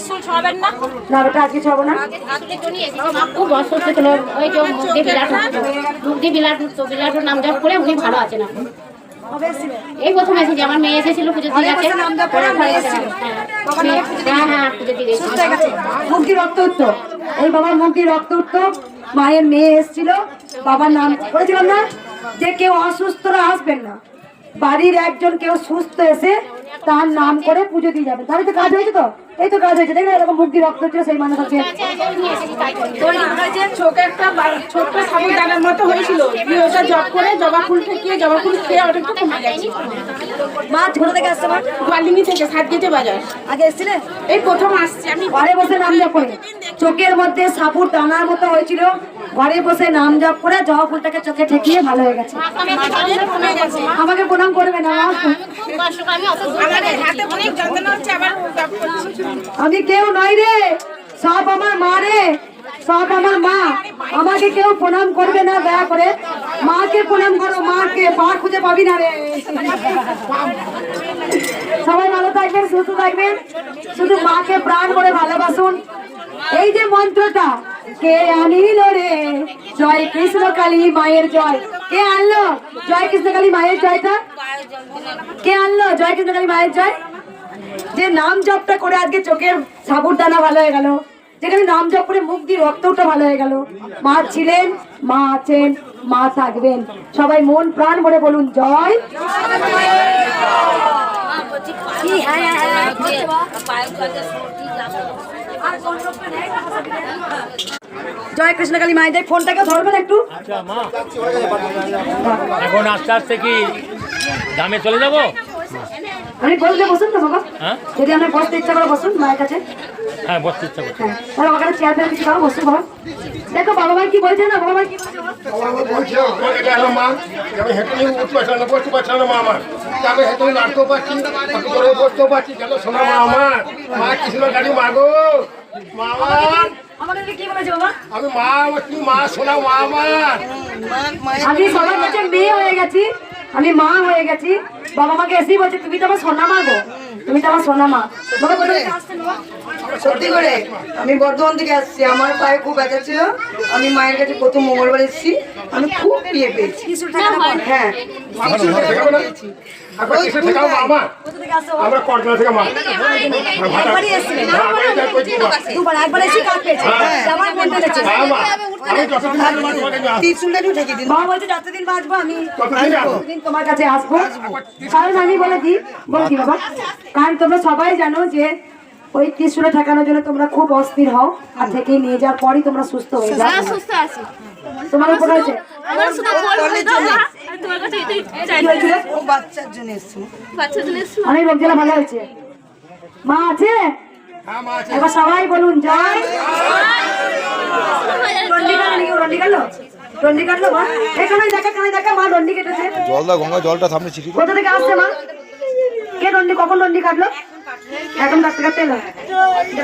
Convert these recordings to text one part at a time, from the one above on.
ত্রিশুল ছড়াবেন না। না বেটা আজকে ছবো না। আজকে জন্য এসেছি মা খুব অসুস্থ ছিল ওই যে মুখ দিয়ে বিলাট মুখ দিয়ে বিলাট উঠতো নাম জপ করে উনি ভালো আছেন এখন। এই প্রথম এসেছি আমার মেয়ে এসেছিল পুজো দিয়ে গেছে। হ্যাঁ হ্যাঁ পুজো দিয়ে হয়ে মুখ দিয়ে রক্ত উঠতো। এই বাবার মুখ দিয়ে রক্ত উঠতো। মায়ের মেয়ে এসেছিল। বাবার নাম বলেছিলাম না? যে কেউ অসুস্থরা আসবেন না। বাড়ির একজন কেউ সুস্থ এসে তার নাম করে পুজো দিয়ে যাবেন। তাহলে তো কাজ হয়েছে তো? এই তো কাজ হয়েছে দেখলে এরকম মুখ দিয়ে রক্ত হচ্ছিল সেই মানুষ আছে। চোখে একটা বা- ছোট্ট মতো হয়েছিল। দিয়ে ওটা জব করে জবা ফুল জবা ফুল খেয়ে অনেকটা কমে গেছে। মা ছোট থেকে আসছে মা। গোয়ালিনি থেকে বাজার। আগে এসেছিলে? এই প্রথম আসছে আমি ঘরে বসে নাম জপ চোখের মধ্যে সাপুর দানার মতো হয়েছিল। ঘরে বসে নাম জপ করে জবা ফুলটাকে চোখে ঠেকিয়ে ভালো হয়ে গেছে। আমাকে প্রণাম করবে না আমি কেউ নই রে, সব আমার মা রে, সব আমার মা। আমাকে কেউ প্রণাম করবে না, দয়া করে। মাকে প্রণাম করো, মাকে, মা খুঁজে পাবি না রে। সবাই ভালো থাকবেন, সুস্থ থাকবেন। শুধু মাকে প্রাণ করে ভালোবাসুন। এই যে মন্ত্রটা, কে আনিল রে? জয় কৃষ্ণ কালী মায়ের জয়। কে আনলো? জয় কৃষ্ণ কালী মায়ের জয়টা? কে আনলো? জয় কৃষ্ণ কালী মায়ের জয়? যে নাম জপটা করে আজকে চোখের সাবুর দানা ভালো হয়ে গেল। যেখানে নাম জপ করে মুখ দিয়ে রক্তটা ভালো হয়ে গেল। মা ছিলেন, মা আছেন, মা থাকবেন। সবাই মন, প্রাণ ভরে বলুন, জয়। জয় কৃষ্ণকালী মায়ের ফোনটাকে ধরবেন একটু। আচ্ছা এখন আস্তে আস্তে কি দামে চলে যাব? আমি বলতে বসুন তো বাবা। হ্যাঁ? যদি আমরা বসতে ইচ্ছা করে বসুন মায়ের কাছে। হ্যাঁ বসতে ইচ্ছা করছে হ্যাঁ আমার কাছে চেয়ার ফেয়ার কিছু দাও বসুন বাবা। দেখো বাবা ভাই কি বলছে না বাবা ভাই কি বলছে? বাবা? বলছে মা আমি হেঁটে উঠতে পারছিলাম না বসতে পারছিলাম না মা আমার আমি হেঁটে নাড়তেও পারছি করে বসতেও পারছি গেল শোনা মা আমার মা কৃষ্ণ গাড়ি মা গো মা আমার আমাকে কি বলেছে বাবা? আমি মা তুমি মা শোনা মা আমার আমি সবার কাছে মেয়ে হয়ে গেছি আমি মা হয়ে গেছি। বাবা মাকে এসেই বলছে তুমি তো আমার সোনা মা গো। তুমি তো আমার সোনা মা। সত্যি করে আমি বর্ধমান থেকে আসছি। আমার পায়ে খুব ব্যথা ছিল। আমি মায়ের কাছে প্রথম মঙ্গলবার এসেছি। আমি খুব বিয়ে পেয়েছি। হ্যাঁ আমার থেকে? মা পেয়েছে। হ্যাঁ। মা আমি যতদিন বাঁচবো তোমার কাছে আসব। কারণ আমি বলে দিই বলছি বাবা? কারণ তোমরা সবাই জানো যে ওই ত্রিশুলে ঠেকানোর জন্য তোমরা খুব অস্থির হও আর থেকে নিয়ে যাওয়ার পরই তোমরা সুস্থ হয়ে যাও। সুস্থ আছি। তোমার উপর হয়েছে তোমার কাছে এটাই কি হয়েছিল ও বাচ্চার জন্য এসছি। বাচ্চা জন্য অনেক লোক জেলা ভালো হয়েছে। মা আছে? হ্যাঁ মা আছে। এবার সবাই বলুন জয়। রন্ডি কাটলো রন্ডি কাটলো? রন্ডি কাটলো মা? এখানে দেখা কানে দেখা মা রন্ডি কেটেছে। জল দাও গঙ্গা জলটা সামনে ছিটি কোথা থেকে আসছে মা? কে রন্ডি কখন রন্ডি কাটলো? এখন ডাক্তার কাটতে এলো।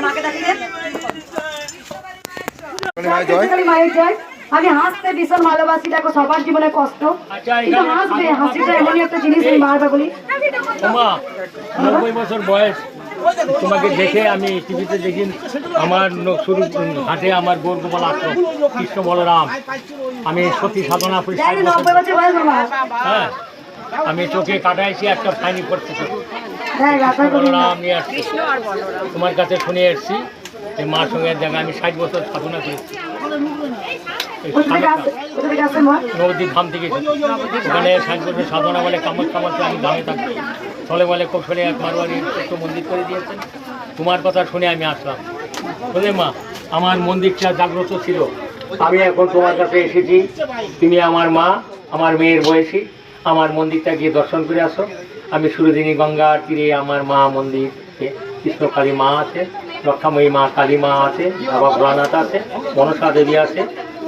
মাকে ডাকিয়ে মায়ের জয়। জয়। আমি হাসতে ভীষণ ভালোবাসি দেখো সবার জীবনে কষ্ট। আচ্ছা, কিন্তু হাসবে হাসিটা এমনই একটা জিনিস আমি বারবার বলি। নব্বই বছর বয়স। তোমাকে দেখে আমি টিভিতে দেখি আমার শুরু হাটে আমার গৌর গোপাল আশ্রম কৃষ্ণ বলরাম। আমি সতী সাধনা করি হ্যাঁ আমি চোখে কাটাইছি একটা ফাইনি করতে হ্যাঁ না। বলরাম নিয়ে আসছি। তোমার কাছে শুনে এসছি যে মার সঙ্গে দেখা আমি ষাট বছর সাধনা করেছি। নবদ্বীপ ধাম থেকে ওখানে সাধনা বলে আমি ধামে বলে কৌশলে এক মারোয়ারি ছোট্ট মন্দির করে দিয়েছেন। তোমার কথা শুনে আমি আসলাম। বুঝলে মা আমার মন্দিরটা জাগ্রত ছিল। আমি এখন তোমার কাছে এসেছি। তুমি আমার মা আমার মেয়ের বয়সী। আমার মন্দিরটা গিয়ে দর্শন করে আসো। আমি সুরদিনী গঙ্গার তীরে আমার মা মন্দির কৃষ্ণকালী মা আছে রক্ষাময়ী মা কালী মা আছে বাবা ভোলানাথ আছে মনসা দেবী আছে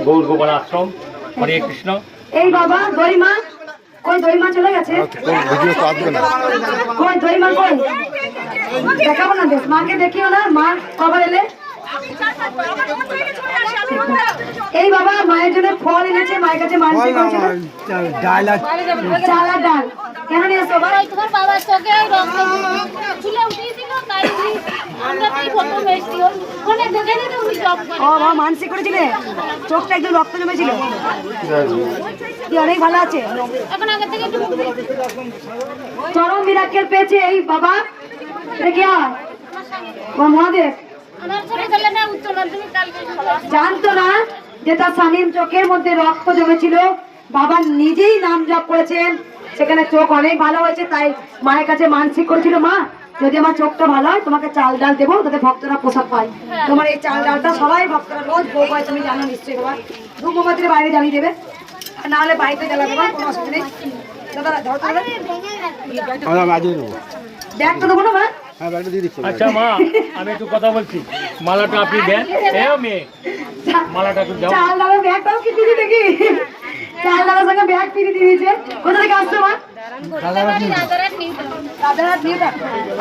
গৌর গোপাল আশ্রম হরে কৃষ্ণ। এই বাবা দইমা কই দইমা চলে গেছে? ভিডিও তো আসবে না। কই দইমা কই? দেখাবো না বেশ মাকে দেখিও না মা কবার এলে? এই বাবা মায়ের জন্য ফল এনেছে মায়ের কাছে মানসিক করেছিল ডাল আর চাল আর ডাল। কেন নিয়ে এসো বাবা? তোমার বাবার চোখে রক্ত চুলে উঠিয়েছিল তাই আমরা তাই ওখানে দেখে নিতে উনি জব করে। ও বাবা মানসিক করেছিলে? চোখটা একদম রক্ত জমেছিল? কি অনেক ভালো আছে? এখন আগে থেকে একটু চরম মিরাক্কেল পেয়েছে এই বাবা। এটা কি হয় মহাদেব। জানতো না যে তার স্বামীর চোখের মধ্যে রক্ত জমেছিল? বাবা নিজেই নাম জপ করেছেন। সেখানে চোখ অনেক ভালো হয়েছে তাই মায়ের কাছে মানসিক করেছিল মা যদি আমার চোখটা ভালো হয় তোমাকে চাল ডাল দেবো তাতে ভক্তরা প্রসাদ পায়। তোমার এই চাল ডালটা সবাই ভক্তরা রোজ ভোগ হয় তুমি জানো নিশ্চয়ই বাবা। ধূপ মোমবাতির বাইরে জ্বালিয়ে দেবে। আর না হলে বাড়িতে জ্বালাবে না কোনো অসুবিধা নেই। দাদা ধরো দেবো। দেবো না মা? হ্যাঁ আচ্ছা মা আমি একটু কথা বলছি। মালাটা আপনি দেন। মেয়ে মালাটা একটু দাও। চাল ডালের ব্যাগটাও কি দিদি দেখি চাল ডালের সঙ্গে ব্যাগ ফিরে দিয়েছে। কোথা থেকে আসছো মা।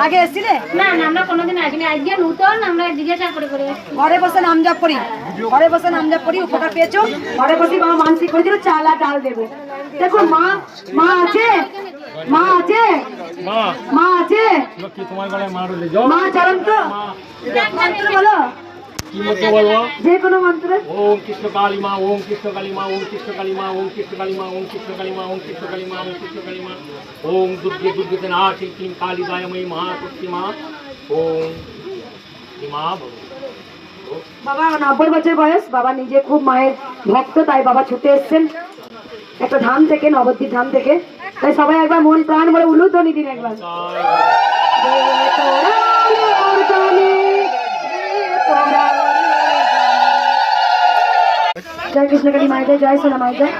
আগে এসছিলে? না না আমরা কোনোদিন আসিনি। আজকে নূতন আমরা জিজ্ঞাসা করে করে ঘরে বসে নাম জপ করি। ঘরে বসে নাম জপ করি উপকার পেয়েছ। ঘরে বসে বাবা মানসিক করেছিল চাল আর ডাল দেবো। দেখো মা মা আছে? মা আছে? মা। আছে? কি তোমার গলায় মা রইলে মা চরণ তো। মন্ত্র বলো। কি মতো বলব যে কোনো মন্ত্র। ওম কৃষ্ণ কালী মা ওম কৃষ্ণ কালী মা ওম কৃষ্ণ কালী মা ওম কৃষ্ণ কালী মা ওম কৃষ্ণ কালী মা ওম কৃষ্ণ কালী মা ওম কৃষ্ণ কালী মা। ওম দুর্গে দুর্গতে না ক্লীম কালী দায়ময়ী মহাশক্তি মা। ওম মা বাবা নব্বই বছর বয়স। বাবা নিজে খুব মায়ের ভক্ত তাই বাবা ছুটে এসছেন। একটা ধাম থেকে নবদ্বীপ ধাম থেকে। তাই সবাই একবার মন প্রাণ বলে উলুধ্বনি দিন একবার। জয় কৃষ্ণ কালী মায়ের জয়, সোনা জয়।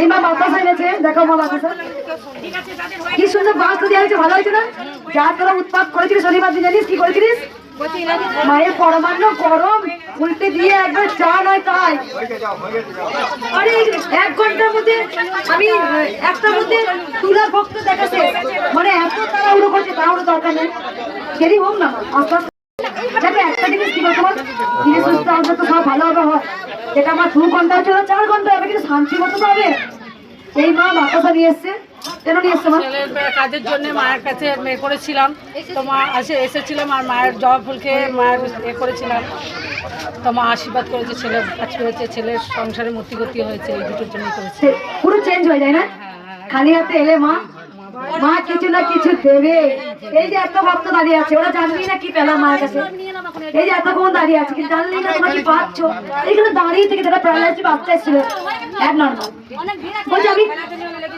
এই মা বাতাসা এনেছে দেখো মা বাতাসা। কি সুন্দর বাস তো দেওয়া হয়েছে ভালো হয়েছে না? যা তোরা উৎপাদ করেছিস শনিবার দিন জানিস কি করেছিস মায়ের পরমান্ন গরম উল্টে দিয়ে একবার চা নয় তাই। আরে, এক ঘণ্টার মধ্যে আমি, একটার মধ্যে তুলার ভক্ত দেখাচ্ছে মানে এত তাড়াহুড়ো করছে, তাড়াহুড়ো দরকার নেই। দেরি হোক না আস্তে একটা জিনিস তো হয়। আমার দু ঘণ্টা চার ঘণ্টা হবে, কিন্তু শান্তি মতো হবে। এই মা বাতাসা নিয়ে এসছে। কেন নিয়ে এসছে মা? ছেলের কাজের জন্য মায়ের কাছে এ করেছিলাম। তো মা আসে এসেছিলাম আর মায়ের জবা ফুলকে মায়ের এ করেছিলাম। তো মা আশীর্বাদ করেছে ছেলে কাজ করেছে ছেলের সংসারে মতি গতি হয়েছে এই দুটোর জন্যই করেছে। পুরো চেঞ্জ হয়ে যায় না? খালি হাতে এলে মা মা কিছু না কিছু দেবে। এই যে এত ভক্ত দাঁড়িয়ে আছে ওরা জানবি না কি পেলাম মায়ের কাছে। এই যে এতক্ষণ দাঁড়িয়ে আছে কিন্তু জানলি না তোমরা কি পাচ্ছ। এইখানে দাঁড়িয়ে থেকে যারা প্যারালাইসি বাচ্চা এসেছিল এক নর্মাল বলছি আমি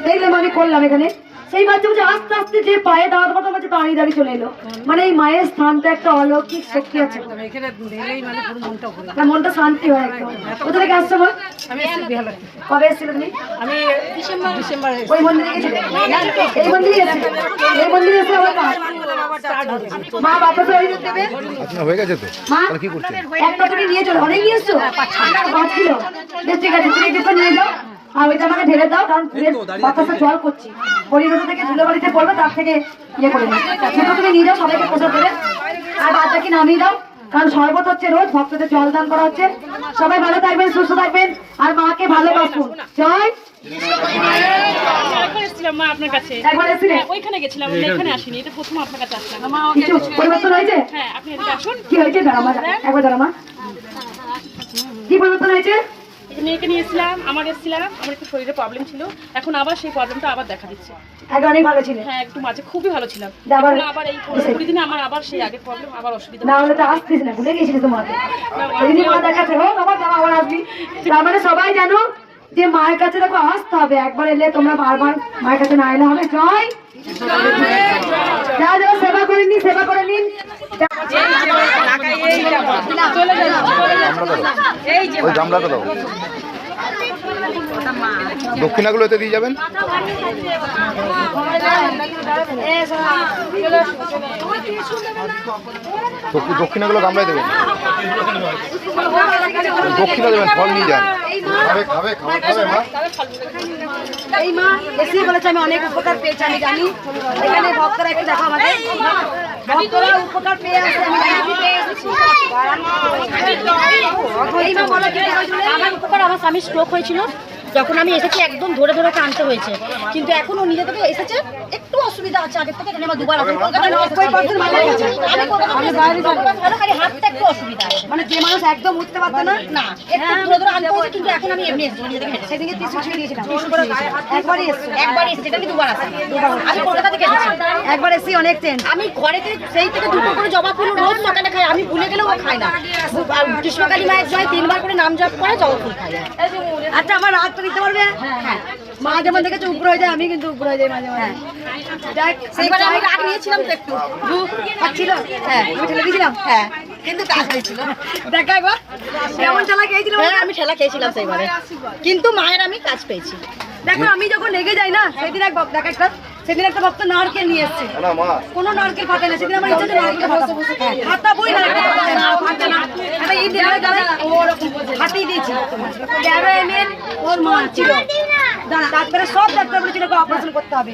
দেখলাম আমি করলাম এখানে। সেই বাচ্চা বলছে আস্তে আস্তে যে পায়ে দাঁড়াতে পারতো বলছে দাঁড়িয়ে দাঁড়িয়ে চলে এলো। মানে এই মায়ের স্থানটা একটা অলৌকিক শক্তি আছে। মানে পুরো মনটা শান্তি হয় একদম। কোথা থেকে আসছো মা আমি এসেছি কবে এসেছিলে তুমি? আমি ডিসেম্বর ডিসেম্বর ওই মন্দিরে গেছিলে? এই মন্দিরে গেছিলে? এই মন্দিরে এসে আবার মা বাবা তো ওই দেবে হয়ে গেছে তো? মা? কি করছেন? একটা তুমি নিয়ে চলো। অনেক নিয়ে এসছো? পাঁচ কিলো। বেশ ঠিক আছে তুমি নিয়ে যাও। আর ওইটা আমাকে ঢেলে দাও কারণ ফুলের বাতাসে জল করছি। থেকে ধুলো বাড়িতে পড়বে তার থেকে ইয়ে করে নিই দুটো তুমি নিয়ে যাও সবাইকে প্রসাদ দেবে। আর বাদটা কি নামিয়ে দাও কারণ শরবত হচ্ছে রোজ ভক্তদের জল দান করা হচ্ছে। সবাই ভালো থাকবেন সুস্থ থাকবেন আর মাকে ভালোবাসুন। জয়। একবার এসেছিলাম মা আপনার কাছে একবার এসেছিলেন ওইখানে গেছিলাম এখানে আসিনি এটা প্রথম আপনার কাছে আসলাম। মা কিছু পরিবর্তন হয়েছে? হ্যাঁ আপনি এদিকে আসুন। কি হয়েছে? কি পরিবর্তন হয়েছে? মেয়েকে নিয়ে এসেছিলাম আমার এসেছিলাম আমার একটু শরীরে প্রবলেম ছিল। এখন আবার সেই প্রবলেমটা আবার দেখা দিচ্ছে। আগে অনেক ভালো ছিলেন হ্যাঁ একটু মাঝে খুবই ভালো ছিলাম। এখন আবার এই কুড়ি দিনে আমার আবার সেই আগের প্রবলেম আবার অসুবিধা না হলে তো আসতিস না ভুলে গেছিলি তোমাকে। যদি মা দেখাচ্ছে হোক আবার আবার আসবি। তার মানে সবাই জানো যে মায়ের কাছে দেখো আসতে হবে। একবার এলে তোমরা বারবার মায়ের কাছে না এলে হবে। জয়! যা যা সেবা করে নিন সেবা করে নিন। ওই গামলাটা দাও। দক্ষিণাগুলো এতে দিয়ে যাবেন? দক্ষিণাগুলো গামলায় দেবেন। দক্ষিণা দেবেন, ফল নিয়ে যান। আমি অনেক উপকার পেয়েছি, আমি জানি। এখানে ভক্তরা একটু আমাকে ভক্তরা উপকার পেয়ে আসছে আমি জানি। আমার উপকার আমার স্বামী স্ট্রোক হয়েছিল। যখন আমি এসেছি একদম ধরে ধরে ওকে আনতে হয়েছে। কিন্তু এখন ও নিজে থেকে এসেছে একটু অসুবিধা আছে আগের থেকে আমার দুবার আছে আমি হাতটা একটু অসুবিধা আছে। মানে যে মানুষ একদম উঠতে পারতো না না একটু ধরে ধরে আনতে হয়েছে কিন্তু এখন আমি এমনি এসেছি। নিজে থেকে হেঁটে। সেদিকে টিসু ছিঁড়ে দিয়েছিলাম। একবারই এসছো। একবার এসেছি এটা আমি দুবার আসি আমি কলকাতা থেকে এসেছি। একবার এসি অনেক চেঞ্জ আমি ঘরে থেকে সেই থেকে দুটো করে জবা ফুল রোজ সকালে খাই আমি ভুলে গেলেও খাই না। কৃষ্ণকালী মায়ের জয় তিনবার করে নাম জপ করে জবা ফুল খাই আচ্ছা আমার রাত দিতে পারবে? হ্যাঁ মা যেমন দেখেছে উপর হয়ে যায় আমি কিন্তু উপর হয়ে যাই মাঝে মাঝে দেখ আমি রাগ নিয়েছিলাম তো একটু। ছিল? হ্যাঁ আমি ঠেলে দিয়েছিলাম। হ্যাঁ কিন্তু কাজ হয়েছিল। দেখা একবার। কেমন চালা খেয়েছিল হ্যাঁ আমি ঠেলা খেয়েছিলাম সেইবারে। কিন্তু মায়ের আমি কাজ পেয়েছি। দেখো আমি যখন লেগে যাই না সেদিন এক দেখা দেখ একটা সেদিন একটা ভক্ত নারকেল নিয়ে এসছে। কোন নারকেল ফাটে না সেদিন আমার ইচ্ছে নারকেল ফাটা বই নারকেল ফাটে না, ফাটে একটা হাতেই দিয়েছি তেরো এম এল ওর মা ছিল। তারপরে সব ডাক্তার বলেছিল অপারেশন করতে হবে।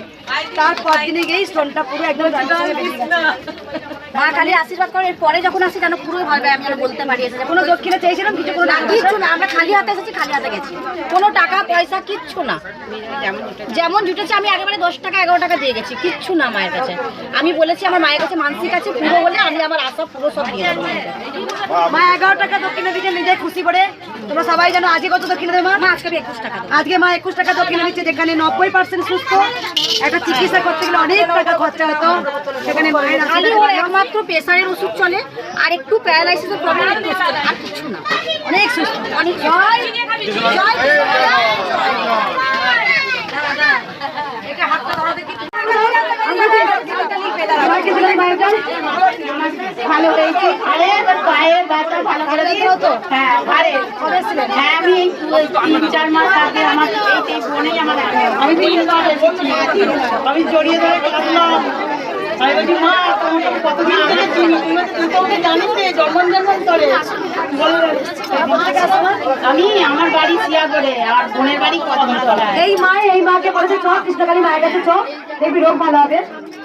তারপর দিনে গিয়েই স্টোনটা পুরো একদম মা খালি আশীর্বাদ করে পরে যখন আসি যেন পুরোই ভাবে আমি আর বলতে পারি এসেছে। কোনো দক্ষিণে চেয়েছিলাম কিছু কোনো না কিচ্ছু না আমরা খালি হাতে এসেছি খালি হাতে গেছি। কোনো টাকা পয়সা কিচ্ছু না। যেমন জুটেছে আমি একেবারে দশ টাকা এগারো টাকা দিয়ে গেছি কিচ্ছু না মায়ের কাছে। আমি বলেছি আমার মায়ের কাছে মানসিক আছে পুরো বলে আমি আমার আশা পুরো সব দিয়ে মা এগারো টাকা দক্ষিণে দিচ্ছে নিজে খুশি করে তোমরা সবাই জানো আজকে কত কিনে দেবে মা? আজকে একুশ টাকা আজকে মা একুশ টাকা দক্ষিণে দিচ্ছে যেখানে নব্বই পার্সেন্ট সুস্থ। একটা চিকিৎসা করতে গেলে অনেক টাকা খরচা হতো। সেখানে একমাত্র প্রেসারের ওষুধ চলে আর একটু প্যারালাইসিসের প্রবলেম আর কিছু না। অনেক সুস্থ। অনেক জয় জয় সবাইকে দিলাম মায়ের জন্য। ভালো হয়েছে। আরে, তোর পায়ের ব্যথা ভালো করে দিতে হতো হ্যাঁ আরে হ্যাঁ আমি এই তিন চার মাস আগে আমার এই বোনেই আমার আমি তিনবার এসেছি। আমি জড়িয়ে ধরে কাঁদলাম আমি তো তো আমার বাড়ি সিয়াগড়ে আর বোনের বাড়ি এই মা এই মাকে বলেছে চ কৃষ্ণকালী মায়ের কাছে চ দেখবি রোগ ভালো হবে।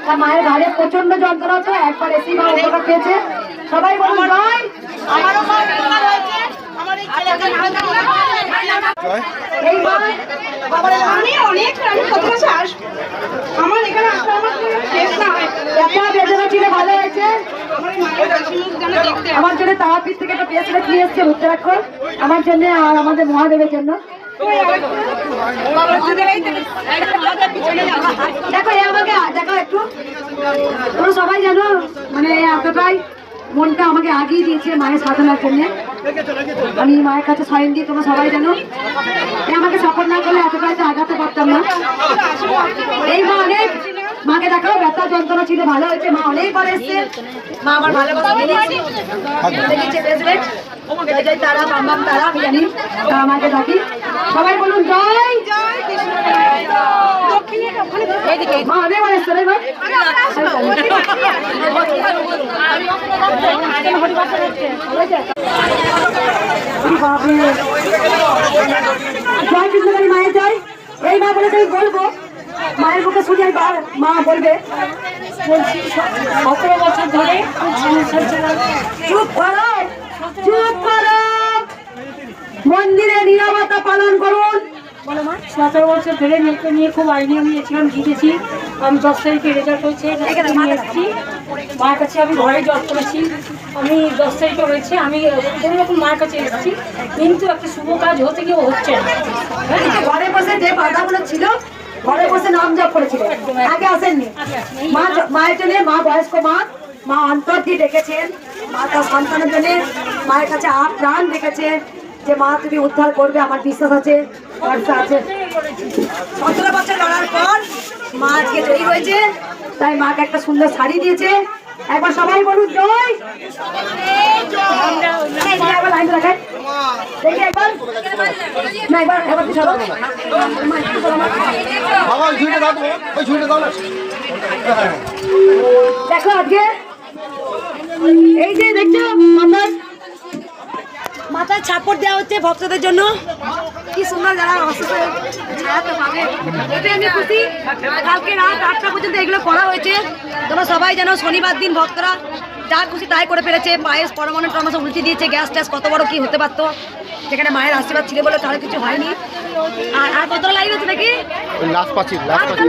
তার মায়ের ঘাড়ে প্রচণ্ড যন্ত্রণা হতো একবার এসি মা পেয়েছে সবাই বলুন জয় আমারও মা হয়েছে। আমার এখানে আসলে জন্য থেকে একটা পেয়েছিল এসছে উত্তরাক্ষর আমার জন্য আর আমাদের মহাদেবের জন্য। দেখো আমাকে, দেখো একটু। তোমরা সবাই জানো মানে এতটাই মনটা আমাকে আগিয়ে দিয়েছে মায়ের সাধনার জন্য। আমি মায়ের কাছে সাইন দিয়ে তোমরা সবাই জানো আমাকে সাপোর্ট না করলে এতটাই তো আগাতে পারতাম না। এই মা অনেক মাকে দেখাও, ব্যথা যন্ত্রণা ছিল, ভালো হয়েছে, মা অনেকবার এসছে। মা আমার ভালো জয় তারা, বাম বাম তারা, আমি জানি ডাকি। সবাই বলুন, জয় জয় কৃষ্ণ। জয় মায়ের জয় এই মা বলে আমি বলব মায়ের মুখে শুনে মা বলবে সতেরো বছর ধরে চুপ করো চুপ করো। মন্দিরে নিরাপত্তা পালন করুন। সতেরো বছর ধরে মেয়েকে নিয়ে খুব আইডিয়া নিয়েছিলাম জিতেছি। আমি দশ তারিখে রেজাল্ট হয়েছে এসেছি। মায়ের কাছে আমি ঘরে জব করেছি আমি দশ তারিখে হয়েছে আমি কোনো রকম মায়ের কাছে এসেছি। কিন্তু একটা শুভ কাজ হতে গিয়ে হচ্ছে না। হ্যাঁ ঘরে বসে যে বাধাগুলো ছিল ঘরে বসে নাম জপ করেছিল। আগে আসেননি। মা মায়ের জন্য মা বয়স্ক মা মা অন্তর দিয়ে ডেকেছেন। মা তার সন্তানের জন্য মায়ের কাছে আপ প্রাণ রেখেছে যে মা তুমি উদ্ধার করবে আমার বিশ্বাস আছে ভরসা আছে। সতেরো বছর লড়ার পর মা আজকে জয়ী হয়েছে তাই মাকে একটা সুন্দর শাড়ি দিয়েছে। একবার সবাই বলুন জয়। লাইন দেখি একবার। না একবার একবার না। দেখো আজকে। এই যে দেখছ মাথার মাথায় ছাপড় দেওয়া হচ্ছে ভক্তদের জন্য। কি সুন্দর যারা অসুস্থ ছায়া পাবে। এতে আমি খুশি। কালকে রাত আটটা পর্যন্ত এগুলো করা হয়েছে। তোমরা সবাই জানো শনিবার দিন ভক্তরা যা খুশি তাই করে ফেলেছে। পায়েস পরমাণু টরমাশে উল্টে দিয়েছে। গ্যাস ট্যাস কত বড় কি হতে পারতো। যেখানে মায়ের আশীর্বাদ ছিল বলে তার কিছু হয়নি। আর আর কতটা লাইন আছে নাকি? লাস্ট পাচ্ছি লাস্ট পাচ্ছি।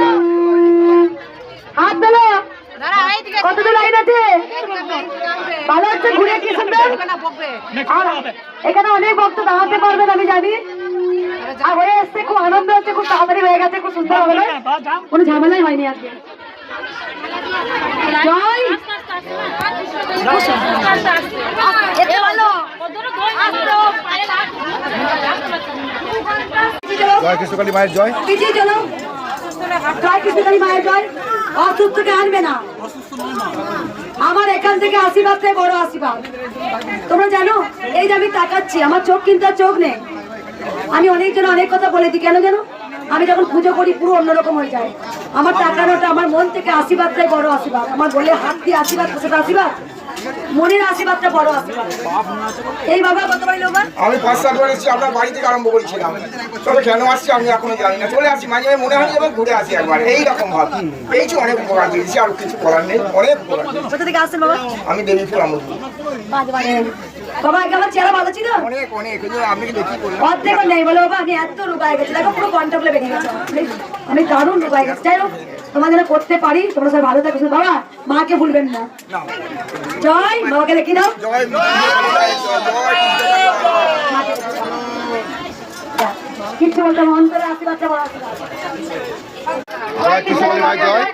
হাত তোলো লাইন আছে? ভালো হচ্ছে ঘুরে কি সুন্দর এখানে অনেক ভক্ত দাঁড়াতে পারবেন আমি জানি। আর হয়ে এসছে খুব আনন্দ হচ্ছে খুব তাড়াতাড়ি হয়ে গেছে খুব সুন্দর হবে কোনো ঝামেলাই হয়নি আজকে জয়। জয় কৃষ্ণকালী মায়ের জয়। জয় কৃষ্ণকালী মায়ের জয়। অসুস্থকে আনবে না। আমার এখান থেকে আশীর্বাদ আশীর্বাদটাই বড় আশীর্বাদ। তোমরা জানো, এই যে আমি তাকাচ্ছি, আমার চোখ কিন্তু চোখ নেই। আমি অনেকজন অনেক কথা বলে দিই। কেন যেন আমি যখন পুজো করি, পুরো অন্যরকম হয়ে যায়। আমার তাকানোটা, আমার মন থেকে আশীর্বাদটাই বড় আশীর্বাদ। আমার বলে হাত দিয়ে আশীর্বাদ আশীর্বাদ? মনের আশীর্বাদটা বড় আশীর্বাদ। এই বাবা কত বাড়ি লোক? আমি পাঁচ সাতবার এসেছি আপনার বাড়ি থেকে আরম্ভ করেছিলাম। তবে কেন আসছি আমি এখনও জানি না। চলে আসছি মাঝে মাঝে মনে হয় এবার ঘুরে আসি একবার। এইরকম ভাব। এই যে অনেক উপকার দিয়েছি আর কিছু করার নেই অনেক কোথা থেকে আসছেন বাবা? আমি দেবীপুর আমদ বাবা আগে আমার চেহারা ভালো ছিল অনেক অনেক কিন্তু আপনি কি দেখি করলাম অর্ধেক নেই বলে বাবা আমি এত রুগাই গেছি দেখো পুরো বেরিয়ে গেছে। আমি- দারুণ রুগাই গেছি যাই হোক তোমার যেন করতে পারি তোমরা সবাই ভালো থাকো বাবা মাকে ভুলবেন না জয় বাবাকে দেখি জয় জয় বলতে মন করে আশীর্বাদ। জয়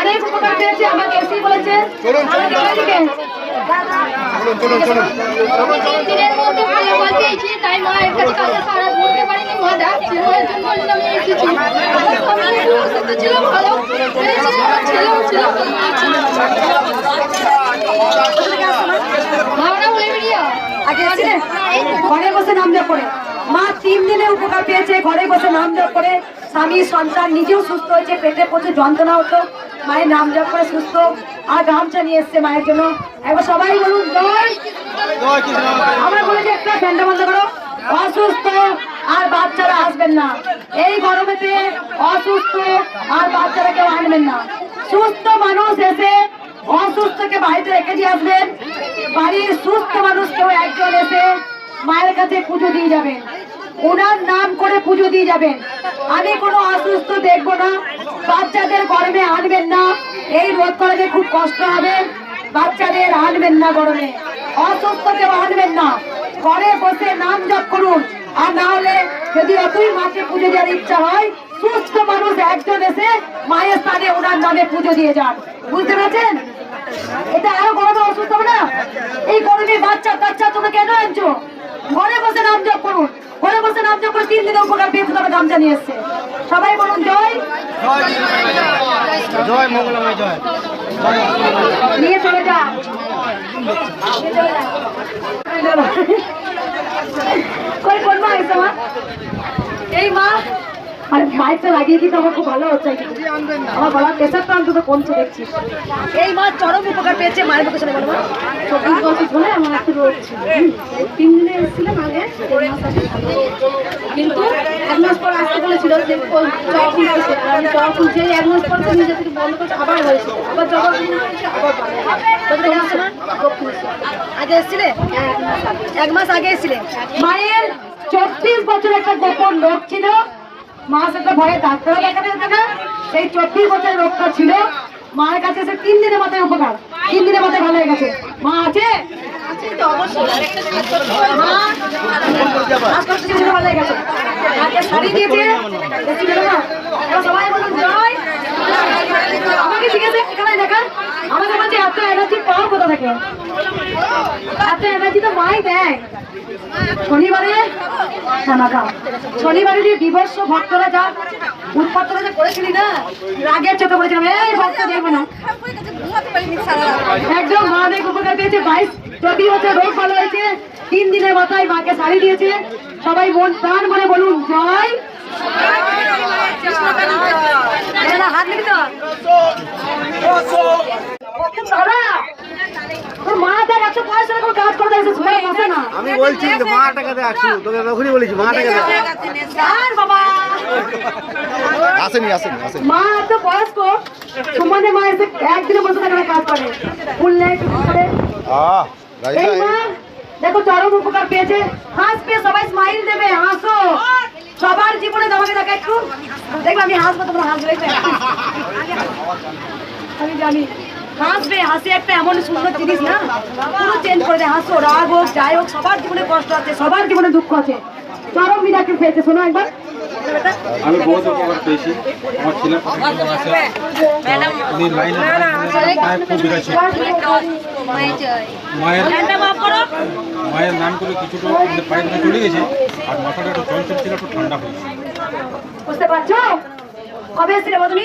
অনেক উপকার পেয়েছে আমাকে বলেছে। তাই মায়ের কাছে সারা পারিনি। মা ডাকছে জন্য আমি এসেছি। ছিল ভালো ছিল? ঘরে বসে নাম জপ করে। মা তিন দিনে উপকার পেয়েছে ঘরে বসে নাম জপ করে। স্বামী, সন্তান নিজেও সুস্থ হয়েছে, পেটে প্রচুর যন্ত্রণা হতো, মায়ের নাম জপ করে সুস্থ, আর গামছা নিয়ে এসছে মায়ের জন্য। একবার সবাই বলুন আমরা বলেছি, একটা ফ্যানটা বন্ধ করো। অসুস্থ আর বাচ্চারা আসবেন না। এই গরমেতে অসুস্থ আর বাচ্চারা কেউ আনবেন না। সুস্থ মানুষ এসে অসুস্থকে বাড়িতে রেখে দিয়ে আসবেন। বাড়ির সুস্থ মানুষ কেউ একজন এসে মায়ের কাছে পুজো দিয়ে যাবেন। ওনার নাম করে পুজো দিয়ে যাবেন। আমি কোনো অসুস্থ দেখব না। বাচ্চাদের গরমে আনবেন না। এই রোদ করাতে খুব কষ্ট হবে। বাচ্চাদের আনবেন না গরমে। অসুস্থ কেউ আনবেন না। ঘরে বসে নাম জপ করুন। আর না হলে যদি অতই মাকে পুজো দেওয়ার ইচ্ছা হয়, সুস্থ মানুষ একজন এসে মায়ের স্থানে ওনার নামে পুজো দিয়ে যান। বুঝতে পেরেছেন? এটা আরও গরমে অসুস্থ হবে না? এই গরমে বাচ্চা কাচ্চা তুমি কেন আনছো? ঘরে বসে নাম জপ করুন। ঘরে বসে নাম করে তিন দিনে উপকার পেয়েছে তবে দাম জানিয়েছে। সবাই বলুন জয়। জয় মঙ্গলময় জয়। নিয়ে চলে যা কোন এসে মা? আর মাইকটা লাগিয়ে দিতে আমার খুব ভালো হচ্ছে। আমার গলার প্রেশারটা অন্তত কমছে দেখছি। এই মা চরম উপকার পেয়েছে মায়ের মুখে শুনে বলো মা। চব্বিশ বছর ধরে আমার একটা রোগ ছিল। তিন দিনে এসেছিলাম আগে। কিন্তু এক মাস পর আসতে বলেছিল যে জ্বর আমি জ্বর খুলছে এক মাস পর নিজে থেকে বন্ধ করছে আবার হয়েছে। আবার জ্বর আবার আগে এসেছিলে? হ্যাঁ এক মাস আগে। এক মাস আগে এসেছিলে? মায়ের চব্বিশ বছর একটা গোপন রোগ ছিল। মা সেটা ভয়ে ডাক্তারও দেখাতে যেত না। সেই চব্বিশ বছর রোগটা ছিল। মায়ের কাছে এসে তিন দিনের মাথায় উপকার। তিন দিনের মাথায় ভালো হয়ে গেছে। মা আছে? হয়ে সবাই বলুন জয়। আমাকে জিজ্ঞেস এখানে দেখান আমাকে বলছে এত এনার্জি পাওয়া কোথা থেকে? এত এনার্জি তো মাই দেয়। শনিবারে শনিবারে যে ভক্তরা যা উৎপাতরা যে করেছিলি না, রাগের চোখে বলেছিলাম এই ভক্ত দেখবে না। একদম মা অনেক উপকার পেয়েছে। বাইশ চব্বিশ বছর রোগ ভালো হয়েছে। তিন দিনের মাথায় মাকে শাড়ি দিয়েছে। সবাই মন, প্রাণ মনে বলুন, জয় হাত নিবি তো আমি বলছি মা টাকাতে আসু তোকে তখনই বলেছি মা আর আসেনি আসেনি আসেনি। মা এত বয়স্ক সুমনের মা এসে একদিনে বসে থাকে কাজ করে। একটু করে। আহ দেখো চরম উপকার পেয়েছে। হাসবে সবাই স্মাইল দেবে হাসো। সবার জীবনে তোমাকে দেখা একটু। দেখবে আমি হাসবো, তোমরা হাসবে। আমি জানি। হাসবে, হাসি একটা এমন সুন্দর জিনিস না? পুরো চেঞ্জ করে দেয়। হাসো, রাগ হোক, যাই হোক, সবার জীবনে কষ্ট আছে, সবার জীবনে দুঃখ আছে। চরম মিরাকে পেয়েছে, শোনো একবার। আমি বহুত উপকার পেয়েছি। আমার ছেলে লাইনে খুব বিরাছে মায়ের মায়ের নাম করে কিছুটা পায়ে ধরে চলে গেছে আর মাথাটা একটু চঞ্চল ছিল একটু ঠান্ডা হয়েছে। বুঝতে পারছ? কবে এসেছিলে বলো তুমি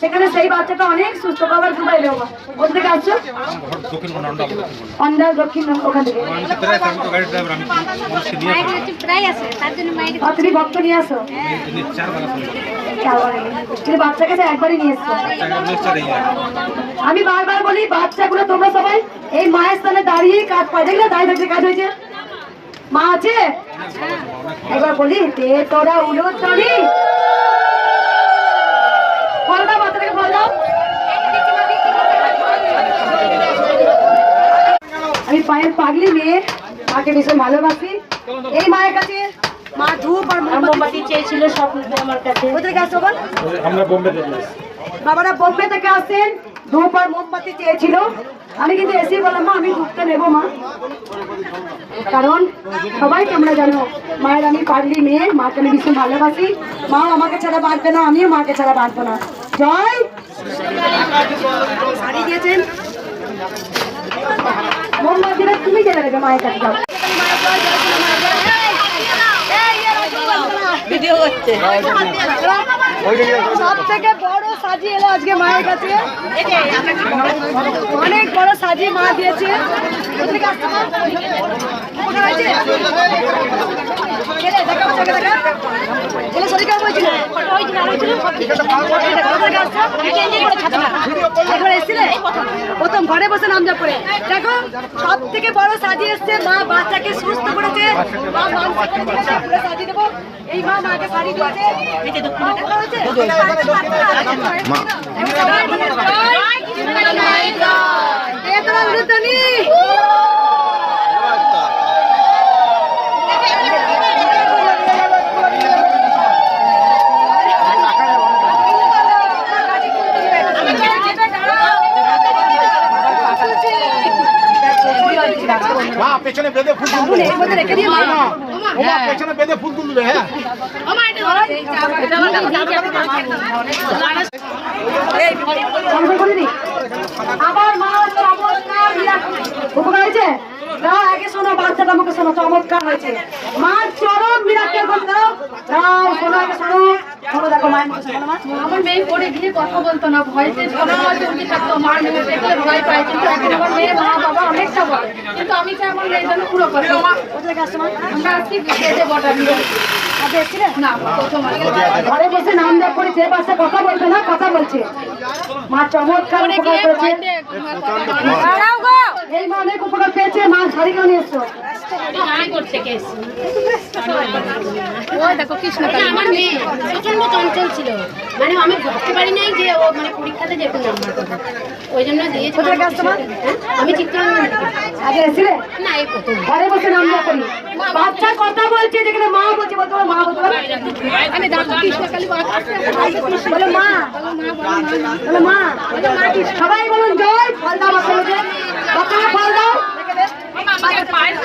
সেখানে সেই বাচ্চাটা অনেক সুস্থ বাবার দুবাই দেবো কোথা থেকে আসছো? অন্ডার দক্ষিণ ওখান থেকে। তুমি ভক্ত নিয়ে আসো? বাচ্চাকে তো একবারই নিয়ে এসছো। আমি বারবার বলি, বাচ্চাগুলো তোমরা সবাই এই মায়ের স্থানে দাঁড়িয়ে কাজ পায়। দেখলে দাঁড়িয়ে থাকতে কাজ হয়েছে? মা আছে? একবার বলি তে তোরা উলো তরি ফল দাও বাচ্চাটাকে ফল দাও আমি পায়ের পাগলি মেয়ে মাকে ভীষণ ভালোবাসি। এই মায়ের কাছে মা ধূপ আর মোমবাতি চেয়েছিল স্বপ্ন আমার কাছে। কোথা থেকে আসছো বল? আমরা বোম্বে থেকে বাবারা বোম্বে থেকে আসেন ধূপ আর মোমবাতি চেয়েছিল। আমি কিন্তু এসে বললাম মা আমি ধূপটা নেব মা। কারণ সবাই তোমরা জানো মায়ের আমি পাগলি মেয়ে মাকে আমি ভীষণ ভালোবাসি। মা আমাকে ছাড়া বাঁচবে না আমিও মাকে ছাড়া বাঁচবো না। জয়! শাড়ি দিয়েছেন মোমবাতিটা তুমি জেনে নেবে মায়ের কাছে যাও। ভিডিও করছে। সব থেকে বড় সাজি এলো আজকে মায়ের কাছে। অনেক বড় সাজি মা দিয়েছে। প্রথম ঘরে বসে নাম করে দেখো। সব থেকে বড় সাজি এসছে মা বাচ্চাকে সুস্থ করেছে মা মানসিক সাজিয়ে দেবো এই মা মাকে শাড়ি দিয়েছে। মা বেঁধে ফুল এর মধ্যে রেখে দিয়ে মা। ওমা পেছনে বেঁধে ফুল তুলবে হ্যাঁ। আবার মা চমৎকার উপকার হয়েছে? আগে শোনো বাচ্চাটা মুখে শোনো চমৎকার হয়েছে। মা চরম দাও। শোনো আগে শোনো। শোনো দেখো মায়ের মুখে শোনো মা। আমার মেয়ে পড়ে গিয়ে কথা বলতো না ভয়তে সবসময় চলতে থাকতো মার মেয়ে দেখলে ভয় পায়। কিন্তু এখন আমার মেয়ে মা বাবা অনেকটা বলে কিন্তু আমি চাই আমার মেয়ে যেন পুরো মা। আমরা আজকে কেটে বটা দিয়ে আগে এসছিলে? না প্রথম ঘরে বসে নাম দেখ করে যে বাচ্চা কথা বলবে না কথা বলছে। মা চমৎকার উপকার করেছে এই মা অনেক উপকার পেয়েছে মা শাড়ি কেন নিয়ে এসছো? করছে দেখো কৃষ্ণ আমার মেয়ে প্রচণ্ড চঞ্চল ছিল। মানে আমি ভাবতে পারি নাই যে ও মানে পরীক্ষাতে যেতে পাবে। ওই জন্য? হ্যাঁ? আমি চিত্তরঞ্জন আগে এসছিলে? না এই প্রথম। ঘরে বসে নাম করি। বাচ্চা কথা বলছে যেখানে মা বলছে বলতে মা বলতে? আমি দেখো কৃষ্ণ কালী বলো মা। বলো মা সবাই বলুন জয় ফল দাও ফল দাও। Vamos mais,